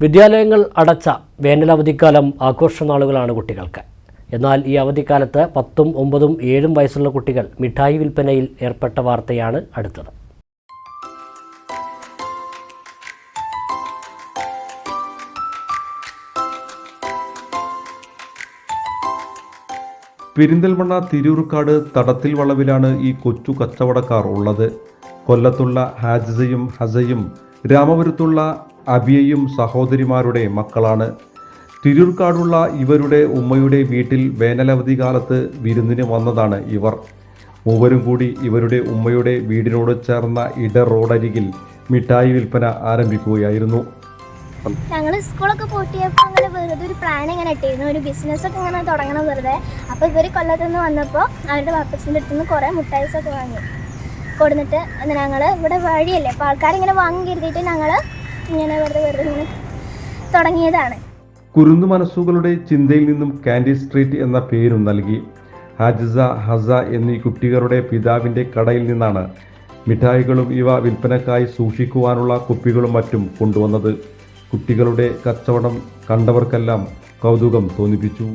വിദ്യാലയങ്ങൾ അടച്ച വേനലവധിക്കാലം ആഘോഷനാളുകളാണ് കുട്ടികൾക്ക്. എന്നാൽ ഈ അവധിക്കാലത്ത് പത്തും ഒമ്പതും ഏഴും വയസ്സുള്ള കുട്ടികൾ മിഠായി വിൽപ്പനയിൽ ഏർപ്പെട്ട വാർത്തയാണ് അടുത്തത്. പെരിന്തൽമണ്ണ തിരൂർക്കാട് തടത്തിൽ വളവിലാണ് ഈ കൊച്ചു കച്ചവടക്കാർ ഉള്ളത്. കൊല്ലത്തുള്ള ഹാജിസയും ഹസയും രാമപുരത്തുള്ള അബിയയും സഹോദരിമാരുടെ മക്കളാണ്. തിരൂർക്കാടുള്ള ഇവരുടെ ഉമ്മയുടെ വീട്ടിൽ വേനലവധി കാലത്ത് വിരുന്നിന് വന്നതാണ് ഇവർ. മൂവരും കൂടി ഇവരുടെ ഉമ്മയുടെ വീടിനോട് ചേർന്ന ഇട റോഡരികിൽ മിഠായി വിൽപ്പന ആരംഭിക്കുകയായിരുന്നു. ഞങ്ങൾ സ്കൂളൊക്കെ പൂട്ടിയപ്പോൾ അങ്ങനെ വെറുതെ ഒരു പ്ലാൻ ഇങ്ങനെ ഇട്ടിരുന്നു. ഒരു ബിസിനസ്സൊക്കെ ഇങ്ങനെ തുടങ്ങണം വെറുതെ. അപ്പോൾ ഇവർ കൊല്ലത്തുനിന്ന് വന്നപ്പോൾ അവരുടെ വാപ്പസിന്റെ അടുത്തുനിന്ന് കുറേ മുട്ടായിസൊക്കെ വാങ്ങി. കൊടുന്നിട്ട് ഞങ്ങൾ ഇവിടെ വഴിയല്ലേ. അപ്പോൾ ആൾക്കാരിങ്ങനെ വാങ്ങി കരുതിയിട്ട് ഞങ്ങൾ ഇങ്ങനെ വെറുതെ വെറുതെ ഇങ്ങനെ തുടങ്ങിയതാണ്. കുരുന്നു മനസ്സുകളുടെ ചിന്തയിൽ നിന്നും കാൻഡി സ്ട്രീറ്റ് എന്ന പേരും നൽകി. ഹാജിസ ഹസ എന്നീ കുട്ടികളുടെ പിതാവിന്റെ കടയിൽ നിന്നാണ് മിഠായികളും ഇവ വിൽപ്പനക്കായി സൂക്ഷിക്കുവാനുള്ള കുപ്പികളും മറ്റും കൊണ്ടുവന്നത്. കുട്ടികളുടെ കച്ചവടം കണ്ടവർക്കെല്ലാം കൗതുകം തോന്നിപ്പിച്ചു.